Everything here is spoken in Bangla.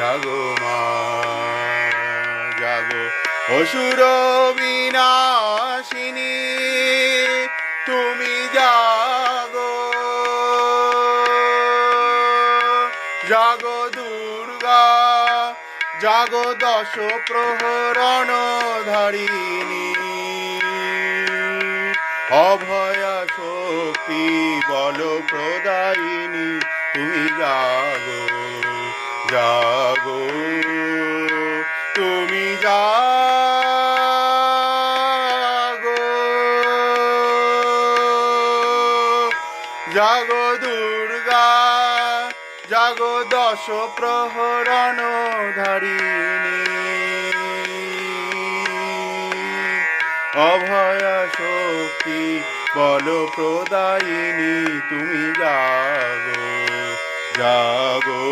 জাগো মা, জাগো। অসুর বিনাশিনী তুমি জাগো। জাগো দুর্গা, জাগো দশ প্রহরণ ধারিণী। অভয়া শক্তি বল প্রদায়িনী, তুমি জাগো জাগো। তুমি জাগো জাগো দুর্গা জাগো দশ প্রহরণ ধারিণী। অভয়া শক্তি, বল প্রদায়িনী, তুমি জাগো জাগো